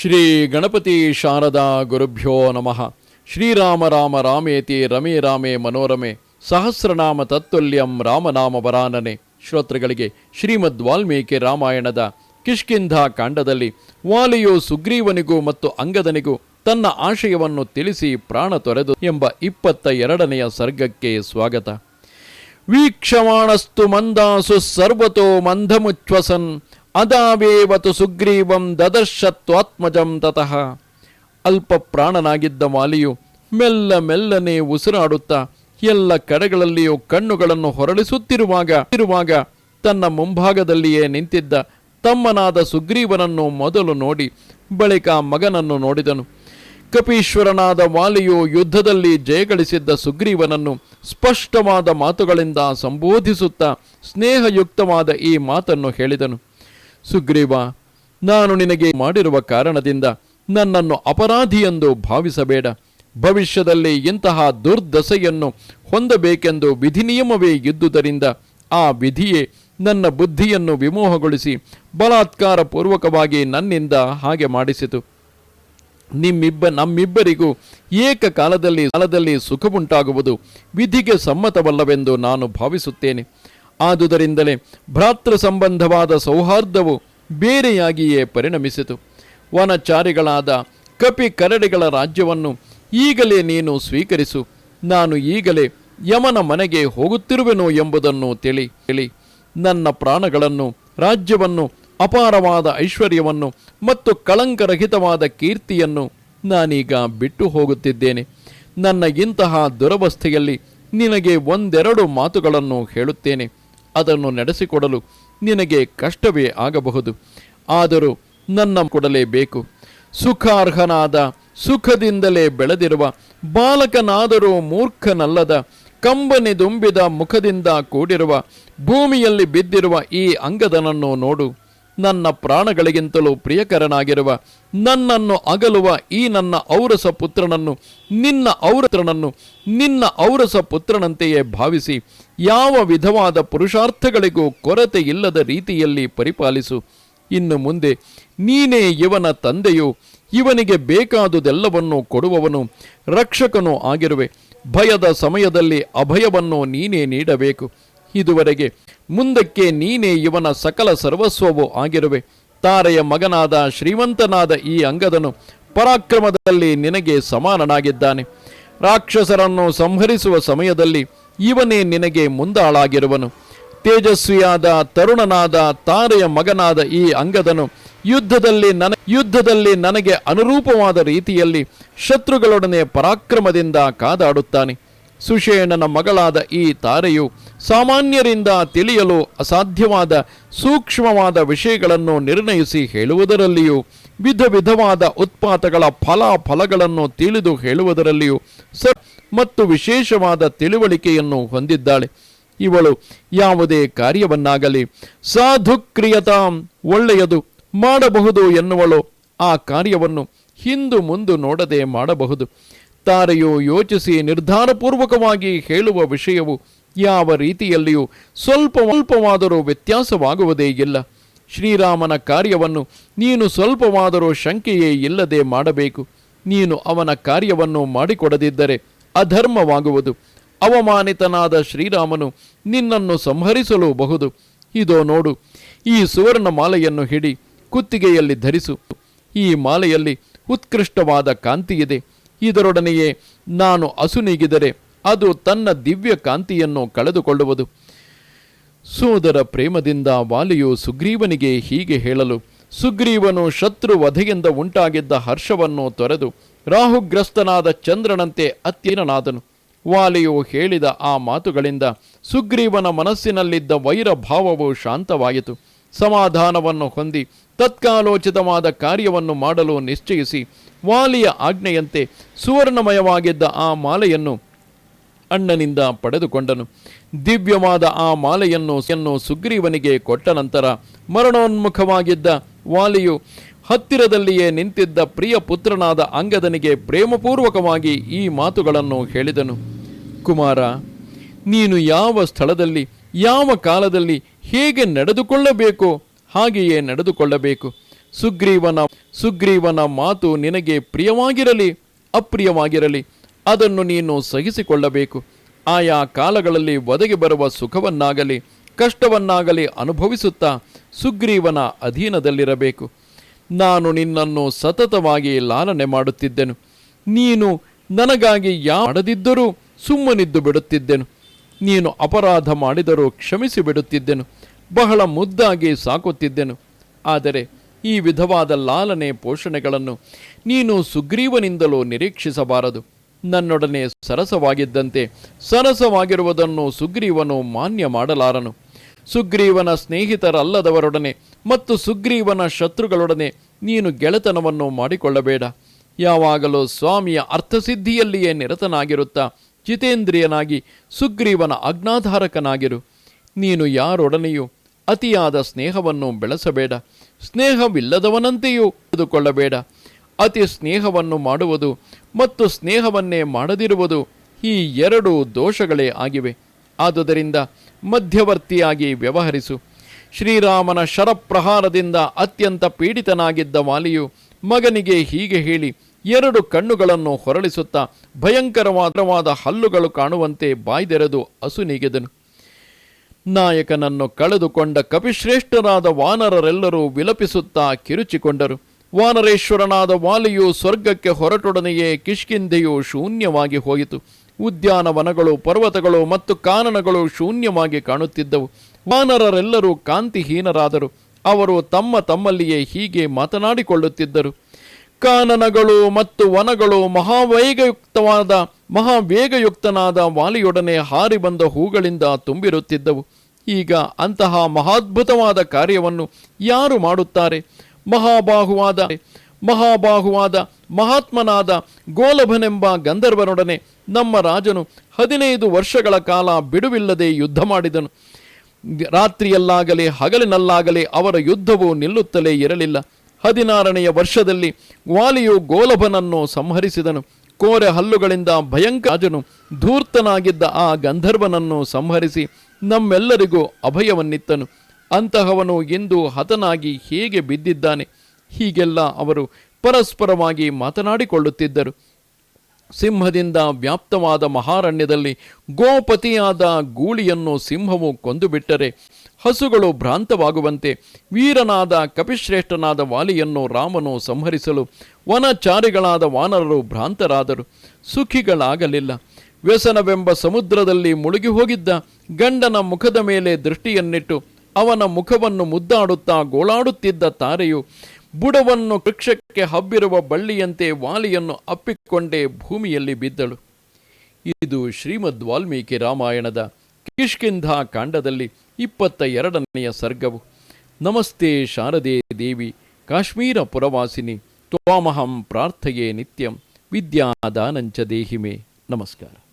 ಶ್ರೀ ಗಣಪತಿ ಶಾರದಾ ಗುರುಭ್ಯೋ ನಮಃ. ಶ್ರೀರಾಮ ರಾಮ ರಾಮೇತಿ ರಮೇ ರಾಮೇ ಮನೋರಮೆ. ಸಹಸ್ರನಾಮ ತತ್ತುಲ್ಯಂ ರಾಮನಾಮ ವರಾನನೆ. ಶ್ರೋತೃಗಳಿಗೆ ಶ್ರೀಮದ್ ವಾಲ್ಮೀಕಿ ರಾಮಾಯಣದ ಕಿಷ್ಕಿಂಧ ಕಾಂಡದಲ್ಲಿ ವಾಲಿಯು ಸುಗ್ರೀವನಿಗೂ ಮತ್ತು ಅಂಗದನಿಗೂ ತನ್ನ ಆಶಯವನ್ನು ತಿಳಿಸಿ ಪ್ರಾಣ ತೊರೆದು ಎಂಬ ಇಪ್ಪತ್ತ ಎರಡನೆಯ ಸರ್ಗಕ್ಕೆ ಸ್ವಾಗತ. ವೀಕ್ಷಮಾಣಸ್ತು ಮಂದಾಸು ಸರ್ವತೋ ಮಂದಮುಚ್ವಸನ್. ಅದಾವೇವತು ಸುಗ್ರೀವಂ ದದರ್ಶತ್ವಾತ್ಮಜಂ ತತಃ. ಅಲ್ಪ ಪ್ರಾಣನಾಗಿದ್ದ ವಾಲಿಯು ಮೆಲ್ಲ ಮೆಲ್ಲನೆ ಉಸಿರಾಡುತ್ತಾ ಎಲ್ಲ ಕಡೆಗಳಲ್ಲಿಯೂ ಕಣ್ಣುಗಳನ್ನು ಹೊರಳಿಸುತ್ತಿರುವಾಗ, ಇರುವಾಗ ತನ್ನ ಮುಂಭಾಗದಲ್ಲಿಯೇ ನಿಂತಿದ್ದ ತಮ್ಮನಾದ ಸುಗ್ರೀವನನ್ನು ಮೊದಲು ನೋಡಿ ಬಳಿಕ ಮಗನನ್ನು ನೋಡಿದನು. ಕಪೀಶ್ವರನಾದ ವಾಲಿಯು ಯುದ್ಧದಲ್ಲಿ ಜಯಗಳಿಸಿದ್ದ ಸುಗ್ರೀವನನ್ನು ಸ್ಪಷ್ಟವಾದ ಮಾತುಗಳಿಂದ ಸಂಬೋಧಿಸುತ್ತಾ ಸ್ನೇಹಯುಕ್ತವಾದ ಈ ಮಾತನ್ನು ಹೇಳಿದನು. ಸುಗ್ರೀವ, ನಾನು ನಿನಗೆ ಮಾಡಿರುವ ಕಾರಣದಿಂದ ನನ್ನನ್ನು ಅಪರಾಧಿ ಎಂದು ಭಾವಿಸಬೇಡ. ಭವಿಷ್ಯದಲ್ಲಿ ಇಂತಹ ದುರ್ದಸೆಯನ್ನು ಹೊಂದಬೇಕೆಂದು ವಿಧಿ ನಿಯಮವೇ ಇದ್ದುದರಿಂದ ಆ ವಿಧಿಯೇ ನನ್ನ ಬುದ್ಧಿಯನ್ನು ವಿಮೋಹಗೊಳಿಸಿ ಬಲಾತ್ಕಾರ ಪೂರ್ವಕವಾಗಿ ನನ್ನಿಂದ ಹಾಗೆ ಮಾಡಿಸಿತು. ನಿಮ್ಮಿಬ್ಬ, ನಮ್ಮಿಬ್ಬರಿಗೂ ಏಕಕಾಲದಲ್ಲಿ ಕಾಲದಲ್ಲಿ ಸುಖವುಂಟಾಗುವುದು ವಿಧಿಗೆ ಸಮ್ಮತವಲ್ಲವೆಂದು ನಾನು ಭಾವಿಸುತ್ತೇನೆ. ಆದುದರಿಂದಲೇ ಭ್ರಾತೃ ಸಂಬಂಧವಾದ ಸೌಹಾರ್ದವು ಬೇರೆಯಾಗಿಯೇ ಪರಿಣಮಿಸಿತು. ವನಚಾರಿಗಳಾದ ಕಪಿ ಕರಡಿಗಳ ರಾಜ್ಯವನ್ನು ಈಗಲೇ ನೀನು ಸ್ವೀಕರಿಸು. ನಾನು ಈಗಲೇ ಯಮನ ಮನೆಗೆ ಹೋಗುತ್ತಿರುವೆನು ಎಂಬುದನ್ನು ತಿಳಿ. ತಿಳಿ. ನನ್ನ ಪ್ರಾಣಗಳನ್ನು, ರಾಜ್ಯವನ್ನು, ಅಪಾರವಾದ ಐಶ್ವರ್ಯವನ್ನು ಮತ್ತು ಕಳಂಕರಹಿತವಾದ ಕೀರ್ತಿಯನ್ನು ನಾನೀಗ ಬಿಟ್ಟು ಹೋಗುತ್ತಿದ್ದೇನೆ. ನನ್ನ ಇಂತಹ ದುರವಸ್ಥೆಯಲ್ಲಿ ನಿನಗೆ ಒಂದೆರಡು ಮಾತುಗಳನ್ನು ಹೇಳುತ್ತೇನೆ. ಅದನ್ನು ನಡೆಸಿಕೊಡಲು ನಿನಗೆ ಕಷ್ಟವೇ ಆಗಬಹುದು. ಆದರೂ ನನ್ನ ಕೊಡಲೇಬೇಕು ಸುಖಾರ್ಹನಾದ, ಸುಖದಿಂದಲೇ ಬೆಳೆದಿರುವ, ಬಾಲಕನಾದರೂ ಮೂರ್ಖನಲ್ಲದ ಕಂಬನಿದುಂಬಿದ ಮುಖದಿಂದ ಕೂಡಿರುವ, ಭೂಮಿಯಲ್ಲಿ ಬಿದ್ದಿರುವ ಈ ಅಂಗದನನ್ನು ನೋಡು. ನನ್ನ ಪ್ರಾಣಗಳಿಗಿಂತಲೂ ಪ್ರಿಯಕರನಾಗಿರುವ, ನನ್ನನ್ನು ಅಗಲುವ ಈ ನನ್ನ ಔರಸ ಪುತ್ರನನ್ನು, ನಿನ್ನ ಔರತ್ರನನ್ನು ನಿನ್ನ ಔರಸ ಪುತ್ರನಂತೆಯೇ ಭಾವಿಸಿ, ಯಾವ ವಿಧವಾದ ಪುರುಷಾರ್ಥಗಳಿಗೂ ಕೊರತೆ ಇಲ್ಲದ ರೀತಿಯಲ್ಲಿ ಪರಿಪಾಲಿಸು. ಇನ್ನು ಮುಂದೆ ನೀನೇ ಇವನ ತಂದೆಯು, ಇವನಿಗೆ ಬೇಕಾದುದೆಲ್ಲವನ್ನೂ ಕೊಡುವವನು ರಕ್ಷಕನೂ ಆಗಿರುವೆ. ಭಯದ ಸಮಯದಲ್ಲಿ ಅಭಯವನ್ನು ನೀನೇ ನೀಡಬೇಕು. ಇದುವರೆಗೆ, ಮುಂದಕ್ಕೆ ನೀನೇ ಇವನ ಸಕಲ ಸರ್ವಸ್ವವೂ ಆಗಿರುವೆ. ತಾರೆಯ ಮಗನಾದ ಶ್ರೀಮಂತನಾದ ಈ ಅಂಗದನು ಪರಾಕ್ರಮದಲ್ಲಿ ನಿನಗೆ ಸಮಾನನಾಗಿದ್ದಾನೆ. ರಾಕ್ಷಸರನ್ನು ಸಂಹರಿಸುವ ಸಮಯದಲ್ಲಿ ಇವನೇ ನಿನಗೆ ಮುಂದಾಳಾಗಿರುವನು. ತೇಜಸ್ವಿಯಾದ ತರುಣನಾದ ತಾರೆಯ ಮಗನಾದ ಈ ಅಂಗದನು ಯುದ್ಧದಲ್ಲಿ ನನ, ಯುದ್ಧದಲ್ಲಿ ನನಗೆ ಅನುರೂಪವಾದ ರೀತಿಯಲ್ಲಿ ಶತ್ರುಗಳೊಡನೆ ಪರಾಕ್ರಮದಿಂದ ಕಾದಾಡುತ್ತಾನೆ. ಸುಷೇಣನ ಮಗಳಾದ ಈ ತಾರೆಯು ಸಾಮಾನ್ಯರಿಂದ ತಿಳಿಯಲು ಅಸಾಧ್ಯವಾದ ಸೂಕ್ಷ್ಮವಾದ ವಿಷಯಗಳನ್ನು ನಿರ್ಣಯಿಸಿ ಹೇಳುವುದರಲ್ಲಿಯೂ, ವಿಧ ವಿಧವಾದ ಉತ್ಪಾತಗಳ ಫಲಾಫಲಗಳನ್ನು ತಿಳಿದು ಹೇಳುವುದರಲ್ಲಿಯೂ ಸ ಮತ್ತು ವಿಶೇಷವಾದ ತಿಳುವಳಿಕೆಯನ್ನು ಹೊಂದಿದ್ದಾಳೆ. ಇವಳು ಯಾವುದೇ ಕಾರ್ಯವನ್ನಾಗಲಿ, ಸಾಧುಕ್ರಿಯತಾಂ ಒಳ್ಳೆಯದು ಮಾಡಬಹುದು ಎನ್ನುವಳು ಆ ಕಾರ್ಯವನ್ನು ಹಿಂದು ಮುಂದು ನೋಡದೆ ಮಾಡಬಹುದು. ತಾರೆಯು ಯೋಚಿಸಿ ನಿರ್ಧಾರಪೂರ್ವಕವಾಗಿ ಹೇಳುವ ವಿಷಯವು ಯಾವ ರೀತಿಯಲ್ಲಿಯೂ ಸ್ವಲ್ಪ ಸ್ವಲ್ಪವಾದರೂ ವ್ಯತ್ಯಾಸವಾಗುವುದೇ ಇಲ್ಲ. ಶ್ರೀರಾಮನ ಕಾರ್ಯವನ್ನು ನೀನು ಸ್ವಲ್ಪವಾದರೂ ಶಂಕೆಯೇ ಇಲ್ಲದೆ ಮಾಡಬೇಕು. ನೀನು ಅವನ ಕಾರ್ಯವನ್ನು ಮಾಡಿಕೊಡದಿದ್ದರೆ ಅಧರ್ಮವಾಗುವುದು. ಅವಮಾನಿತನಾದ ಶ್ರೀರಾಮನು ನಿನ್ನನ್ನು ಸಂಹರಿಸಲು ಬಹುದು ಇದೋ ನೋಡು, ಈ ಸುವರ್ಣ ಮಾಲೆಯನ್ನು ಹಿಡಿ ಕುತ್ತಿಗೆಯಲ್ಲಿ ಧರಿಸು. ಈ ಮಾಲೆಯಲ್ಲಿ ಉತ್ಕೃಷ್ಟವಾದ ಕಾಂತಿಯಿದೆ. ಇದರೊಡನೆಯೇ ನಾನು ಅಸುನೀಗಿದರೆ ಅದು ತನ್ನ ದಿವ್ಯ ಕಾಂತಿಯನ್ನು ಕಳೆದುಕೊಳ್ಳುವುದು. ಸೋದರ ಪ್ರೇಮದಿಂದ ವಾಲಿಯು ಸುಗ್ರೀವನಿಗೆ ಹೀಗೆ ಹೇಳಲು, ಸುಗ್ರೀವನು ಶತ್ರು ವಧೆಯಿಂದ ಉಂಟಾಗಿದ್ದ ಹರ್ಷವನ್ನು ತೊರೆದು ರಾಹುಗ್ರಸ್ತನಾದ ಚಂದ್ರನಂತೆ ಅತ್ಯೀನನಾದನು ವಾಲಿಯು ಹೇಳಿದ ಆ ಮಾತುಗಳಿಂದ ಸುಗ್ರೀವನ ಮನಸ್ಸಿನಲ್ಲಿದ್ದ ವೈರ ಭಾವವು ಶಾಂತವಾಯಿತು. ಸಮಾಧಾನವನ್ನು ಹೊಂದಿ ತತ್ಕಾಲೋಚಿತವಾದ ಕಾರ್ಯವನ್ನು ಮಾಡಲು ನಿಶ್ಚಯಿಸಿ ವಾಲಿಯ ಆಜ್ಞೆಯಂತೆ ಸುವರ್ಣಮಯವಾಗಿದ್ದ ಆ ಮಾಲೆಯನ್ನು ಅಣ್ಣನಿಂದ ಪಡೆದುಕೊಂಡನು. ದಿವ್ಯವಾದ ಆ ಮಾಲೆಯನ್ನು ಸುಗ್ರೀವನಿಗೆ ಕೊಟ್ಟ ನಂತರ ಮರಣೋನ್ಮುಖವಾಗಿದ್ದ ವಾಲಿಯು ಹತ್ತಿರದಲ್ಲಿಯೇ ನಿಂತಿದ್ದ ಪ್ರಿಯ ಪುತ್ರನಾದ ಅಂಗದನಿಗೆ ಪ್ರೇಮಪೂರ್ವಕವಾಗಿ ಈ ಮಾತುಗಳನ್ನು ಹೇಳಿದನು. ಕುಮಾರ, ನೀನು ಯಾವ ಸ್ಥಳದಲ್ಲಿ, ಯಾವ ಕಾಲದಲ್ಲಿ ಹೇಗೆ ನಡೆದುಕೊಳ್ಳಬೇಕು, ಹಾಗೆಯೇ ನಡೆದುಕೊಳ್ಳಬೇಕು. ಸುಗ್ರೀವನ ಸುಗ್ರೀವನ ಮಾತು ನಿನಗೆ ಪ್ರಿಯವಾಗಿರಲಿ, ಅಪ್ರಿಯವಾಗಿರಲಿ. ಅದನ್ನು ನೀನು ಸಹಿಸಿಕೊಳ್ಳಬೇಕು. ಆಯಾ ಕಾಲಗಳಲ್ಲಿ ಒದಗಿ ಬರುವ ಸುಖವನ್ನಾಗಲಿ, ಕಷ್ಟವನ್ನಾಗಲಿ ಅನುಭವಿಸುತ್ತಾ ಸುಗ್ರೀವನ ಅಧೀನದಲ್ಲಿರಬೇಕು. ನಾನು ನಿನ್ನನ್ನು ಸತತವಾಗಿ ಲಾಲನೆ ಮಾಡುತ್ತಿದ್ದೆನು. ನೀನು ನನಗಾಗಿ ಯಾಡದಿದ್ದರೂ ಸುಮ್ಮನಿದ್ದು ಬಿಡುತ್ತಿದ್ದೆನು. ನೀನು ಅಪರಾಧ ಮಾಡಿದರೂ ಕ್ಷಮಿಸಿ ಬಿಡುತ್ತಿದ್ದೆನು. ಬಹಳ ಮುದ್ದಾಗಿ ಸಾಕುತ್ತಿದ್ದೆನು. ಆದರೆ ಈ ವಿಧವಾದ ಲಾಲನೆ ಪೋಷಣೆಗಳನ್ನು ನೀನು ಸುಗ್ರೀವನಿಂದಲೂ ನಿರೀಕ್ಷಿಸಬಾರದು. ನನ್ನೊಡನೆ ಸರಸವಾಗಿದ್ದಂತೆ ಸರಸವಾಗಿರುವುದನ್ನು ಸುಗ್ರೀವನು ಮಾನ್ಯ ಮಾಡಲಾರನು. ಸುಗ್ರೀವನ ಸ್ನೇಹಿತರಲ್ಲದವರೊಡನೆ ಮತ್ತು ಸುಗ್ರೀವನ ಶತ್ರುಗಳೊಡನೆ ನೀನು ಗೆಳೆತನವನ್ನು ಮಾಡಿಕೊಳ್ಳಬೇಡ. ಯಾವಾಗಲೂ ಸ್ವಾಮಿಯ ಅರ್ಥಸಿದ್ಧಿಯಲ್ಲಿಯೇ ನಿರತನಾಗಿರುತ್ತಾ ಜಿತೇಂದ್ರಿಯನಾಗಿ ಸುಗ್ರೀವನ ಅಜ್ಞಾಧಾರಕನಾಗಿರು ನೀನು ಯಾರೊಡನೆಯೂ ಅತಿಯಾದ ಸ್ನೇಹವನ್ನು ಬೆಳೆಸಬೇಡ. ಸ್ನೇಹವಿಲ್ಲದವನಂತೆಯೂ ತಿಳಿದುಕೊಳ್ಳಬೇಡ ಅತಿ ಸ್ನೇಹವನ್ನು ಮಾಡುವುದು ಮತ್ತು ಸ್ನೇಹವನ್ನೇ ಮಾಡದಿರುವುದು ಈ ಎರಡು ದೋಷಗಳೇ ಆಗಿವೆ. ಆದುದರಿಂದ ಮಧ್ಯವರ್ತಿಯಾಗಿ ವ್ಯವಹರಿಸು. ಶ್ರೀರಾಮನ ಶರಪ್ರಹಾರದಿಂದ ಅತ್ಯಂತ ಪೀಡಿತನಾಗಿದ್ದ ವಾಲಿಯು ಮಗನಿಗೆ ಹೀಗೆ ಹೇಳಿ ಎರಡು ಕಣ್ಣುಗಳನ್ನು ಹೊರಳಿಸುತ್ತಾ ಭಯಂಕರವಾದ ಹಲ್ಲುಗಳು ಕಾಣುವಂತೆ ಬಾಯ್ದೆರೆದು ಅಸುನೀಗೆದನು ನಾಯಕನನ್ನು ಕಳೆದುಕೊಂಡ ಕಪಿಶ್ರೇಷ್ಠರಾದ ವಾನರರೆಲ್ಲರೂ ವಿಲಪಿಸುತ್ತಾ ಕಿರುಚಿಕೊಂಡರು. ವಾನರೇಶ್ವರನಾದ ವಾಲಿಯು ಸ್ವರ್ಗಕ್ಕೆ ಹೊರಟೊಡನೆಯೇ ಕಿಷ್ಕಿಂಧೆಯು ಶೂನ್ಯವಾಗಿ ಹೋಯಿತು. ಉದ್ಯಾನವನಗಳು ಪರ್ವತಗಳು ಮತ್ತು ಕಾನನಗಳು ಶೂನ್ಯವಾಗಿ ಕಾಣುತ್ತಿದ್ದವು. ವಾನರರೆಲ್ಲರೂ ಕಾಂತಿಹೀನರಾದರು. ಅವರು ತಮ್ಮ ತಮ್ಮಲ್ಲಿಯೇ ಹೀಗೆ ಮಾತನಾಡಿಕೊಳ್ಳುತ್ತಿದ್ದರು. ಕಾನನಗಳು ಮತ್ತು ವನಗಳು ಮಹಾವೇಗಯುಕ್ತವಾದ, ಮಹಾವೇಗಯುಕ್ತನಾದ ವಾಲಿಯೊಡನೆ ಹಾರಿ ಬಂದ ಹೂಗಳಿಂದ ತುಂಬಿರುತ್ತಿದ್ದವು. ಈಗ ಅಂತಹ ಮಹಾದ್ಭುತವಾದ ಕಾರ್ಯವನ್ನು ಯಾರು ಮಾಡುತ್ತಾರೆ? ಮಹಾಬಾಹುವಾದ ಮಹಾಬಾಹುವಾದ, ಮಹಾತ್ಮನಾದ ಗೋಲಭನೆಂಬ ಗಂಧರ್ವನೊಡನೆ ನಮ್ಮ ರಾಜನು ಹದಿನೈದು ವರ್ಷಗಳ ಕಾಲ ಬಿಡುವಿಲ್ಲದೆ ಯುದ್ಧ ಮಾಡಿದನು. ರಾತ್ರಿಯಲ್ಲಾಗಲಿ ಹಗಲಿನಲ್ಲಾಗಲಿ ಅವರ ಯುದ್ಧವು ನಿಲ್ಲುತ್ತಲೇ ಇರಲಿಲ್ಲ. ಹದಿನಾರನೆಯ ವರ್ಷದಲ್ಲಿ ವಾಲಿಯು ಗೋಲಭನನ್ನು ಸಂಹರಿಸಿದನು. ಕೋರೆ ಹಲ್ಲುಗಳಿಂದ ಭಯಂಕರಾಜನು ಧೂರ್ತನಾಗಿದ್ದ ಆ ಗಂಧರ್ವನನ್ನು ಸಂಹರಿಸಿ ನಮ್ಮೆಲ್ಲರಿಗೂ ಅಭಯವನ್ನಿತ್ತನು. ಅಂತಹವನು ಎಂದು ಹತನಾಗಿ ಹೇಗೆ ಬಿದ್ದಿದ್ದಾನೆ? ಹೀಗೆಲ್ಲ ಅವರು ಪರಸ್ಪರವಾಗಿ ಮಾತನಾಡಿಕೊಳ್ಳುತ್ತಿದ್ದರು. ಸಿಂಹದಿಂದ ವ್ಯಾಪ್ತವಾದ ಮಹಾರಣ್ಯದಲ್ಲಿ ಗೋಪತಿಯಾದ ಗೂಳಿಯನ್ನು ಸಿಂಹವು ಕೊಂದುಬಿಟ್ಟರೆ ಹಸುಗಳು ಭ್ರಾಂತವಾಗುವಂತೆ ವೀರನಾದ ಕಪಿಶ್ರೇಷ್ಠನಾದ ವಾಲಿಯನ್ನು ರಾಮನು ಸಂಹರಿಸಲು ವನಚಾರಿಗಳಾದ ವಾನರರು ಭ್ರಾಂತರಾದರು. ಸುಖಿಗಳಾಗಲಿಲ್ಲ. ವ್ಯಸನವೆಂಬ ಸಮುದ್ರದಲ್ಲಿ ಮುಳುಗಿ ಹೋಗಿದ್ದ ಗಂಡನ ಮುಖದ ಮೇಲೆ ದೃಷ್ಟಿಯನ್ನಿಟ್ಟು ಅವನ ಮುಖವನ್ನು ಮುದ್ದಾಡುತ್ತಾ ಗೋಳಾಡುತ್ತಿದ್ದ ತಾರೆಯು ಬುಡವನ್ನು ವೃಕ್ಷಕ್ಕೆ ಹಬ್ಬಿರುವ ಬಳ್ಳಿಯಂತೆ ವಾಲಿಯನ್ನು ಅಪ್ಪಿಕೊಂಡೇ ಭೂಮಿಯಲ್ಲಿ ಬಿದ್ದಳು. ಇದು ಶ್ರೀಮದ್ ವಾಲ್ಮೀಕಿ ರಾಮಾಯಣದ ಕಿಷ್ಕಿಂಧಾ ಕಾಂಡದಲ್ಲಿ ಇಪ್ಪತ್ತ ಎರಡನೆಯ ಸರ್ಗವು. ನಮಸ್ತೆ ಶಾರದೆ ದೇವಿ, ಕಾಶ್ಮೀರ ಪುರವಾಸಿನಿ, ತ್ವಾಮಹಂ ಪ್ರಾರ್ಥೆಯೇ ನಿತ್ಯಂ, ವಿದ್ಯಾದಾನಂಚ ದೇಹಿಮೆ. ನಮಸ್ಕಾರ.